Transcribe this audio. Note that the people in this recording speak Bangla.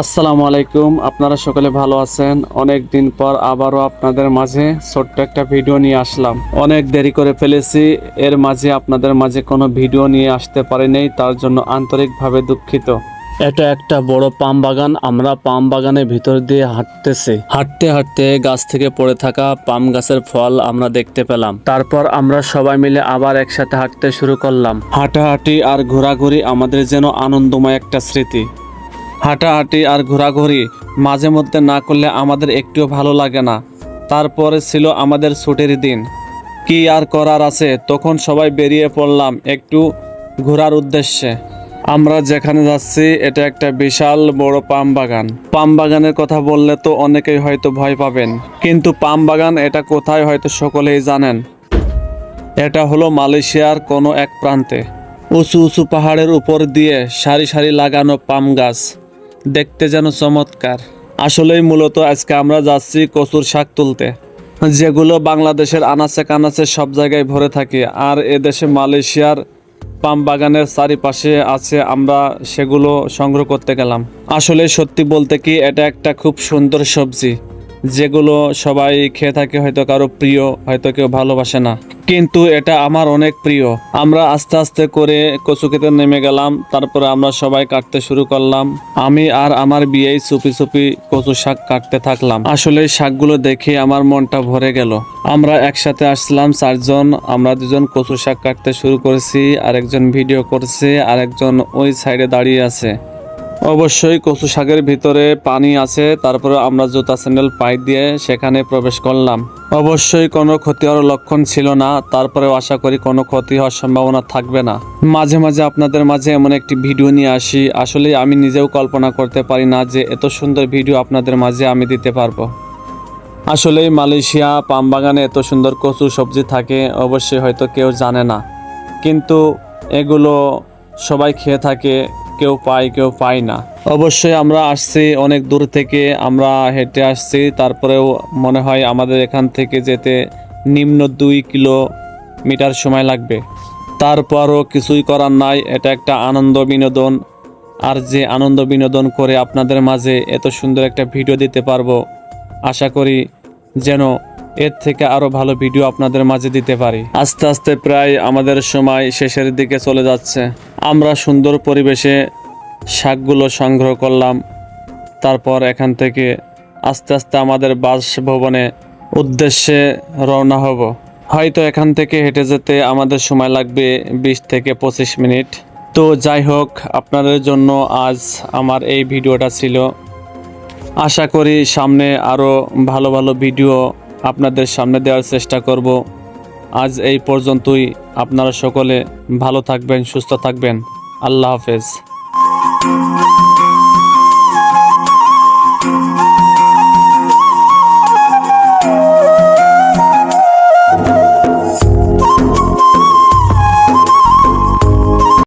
আসসালামু আলাইকুম আপনারা সকলে ভালো আছেন? অনেক দিন পর আবারও আপনাদের মাঝে ছোট্ট একটা ভিডিও নিয়ে আসলাম। অনেক দেরি করে ফেলেছি এর মাঝে আপনাদের মাঝে কোনো ভিডিও নিয়ে আসতে পারিনি তার জন্য আন্তরিকভাবে দুঃখিত। এটা একটা বড় পাম বাগান আমরা পাম বাগানের ভিতর দিয়ে হাঁটতেছি। হাঁটতে হাঁটতে গাছ থেকে পড়ে থাকা পাম গাছের ফল আমরা দেখতে পেলাম। তারপর আমরা সবাই মিলে আবার একসাথে হাঁটতে শুরু করলাম। হাঁটাহাঁটি আর ঘোরাঘুরি আমাদের যেন আনন্দময় একটা স্মৃতি। হাঁটাহাঁটি আর ঘোরাঘুরি মাঝে মধ্যে না করলে আমাদের একটুও ভালো লাগে না। তারপরে ছিল আমাদের ছুটির দিন। কি আর করার আছে? তখন সবাই বেরিয়ে পড়লাম একটু ঘোরার উদ্দেশ্যে। আমরা যেখানে যাচ্ছি, এটা একটা বিশাল বড় পাম বাগান। পাম বাগানের কথা বললে তো অনেকেই হয়তো ভয় পাবেন। কিন্তু পাম বাগান এটা কোথায় হয়তো সকলেই জানেন। এটা হলো মালয়েশিয়ার কোনো এক প্রান্তে। উঁচু উঁচু পাহাড়ের উপর দিয়ে সারি সারি লাগানো পাম গাছ। দেখতে যেন চমৎকার। আসলেই মূলত আজকে আমরা যাচ্ছি কচুর শাক তুলতে। যেগুলো বাংলাদেশের আনাচে কানাচে সব জায়গায় ভরে থাকে। আর এদেশে মালয়েশিয়ার পাম বাগানের চারিপাশে আছে আমরা সেগুলো সংগ্রহ করতে গেলাম। আসলে সত্যি বলতে কি, এটা একটা খুব সুন্দর সবজি। যেগুলো সবাই খেয়ে থাকে, হয়তো কারও প্রিয়, হয়তো কেউ ভালোবাসে না। কিন্তু এটা আমার অনেক প্রিয়। আমরা আস্তে আস্তে করে কচু খেতে নেমে গেলাম, তারপরে আমরা সবাই কাটতে শুরু করলাম। আমি আর আমার বিয়েই চুপি চুপি কচু শাক কাটতে থাকলাম। আসলে শাকগুলো দেখে আমার মনটা ভরে গেল। আমরা একসাথে আসলাম চারজন, আমরা দুজন কচু শাক কাটতে শুরু করেছি, আরেকজন ভিডিও করছে, আরেকজন ওই সাইডে দাঁড়িয়ে আছে। অবশ্যই কচু শাকের ভিতরে পানি আছে, তারপরে আমরা জুতা, স্যান্ডেল পাই দিয়ে সেখানে প্রবেশ করলাম। অবশ্যই কোনো ক্ষতি হওয়ার লক্ষণ ছিল না, তারপরেও আশা করি কোনো ক্ষতি হওয়ার সম্ভাবনা থাকবে না। মাঝে মাঝে আপনাদের মাঝে এমন একটি ভিডিও নিয়ে আসি, আসলে আমি নিজেও কল্পনা করতে পারি না যে এত সুন্দর ভিডিও আপনাদের মাঝে আমি দিতে পারব। আসলেই মালয়েশিয়া, পাম বাগানে এত সুন্দর কচু সবজি থাকে, অবশ্যই হয়তো কেউ জানে না। কিন্তু এগুলো সবাই খেয়ে থাকে কেউ পায় কেউ পায় না। অবশ্যই আমরা আসছি অনেক দূর থেকে, আমরা হেঁটে আসছি, তারপরেও মনে হয় আমাদের এখান থেকে যেতে নিম্ন দুই কিলোমিটার সময় লাগবে। তারপরও কিছুই করার নাই, এটা একটা আনন্দ বিনোদন। আর যে আনন্দ বিনোদন করে আপনাদের মাঝে এত সুন্দর একটা ভিডিও দিতে পারব, আশা করি যেন এর থেকে আরও ভালো ভিডিও আপনাদের মাঝে দিতে পারি। আস্তে আস্তে প্রায় আমাদের সময় শেষের দিকে চলে যাচ্ছে। আমরা সুন্দর পরিবেশে শাকগুলো সংগ্রহ করলাম। তারপর এখান থেকে আস্তে আস্তে আমাদের বাসভবনে উদ্দেশ্যে রওনা হব। হয়তো এখান থেকে হেঁটে যেতে আমাদের সময় লাগবে বিশ থেকে পঁচিশ মিনিট। তো যাই হোক, আপনাদের জন্য আজ আমার এই ভিডিওটা ছিল। আশা করি সামনে আরও ভালো ভালো ভিডিও আপনাদের সামনে দেওয়ার চেষ্টা করব। আজ এই পর্যন্তই। আপনারা সকলে ভালো থাকবেন, সুস্থ থাকবেন। আল্লাহ হাফেজ।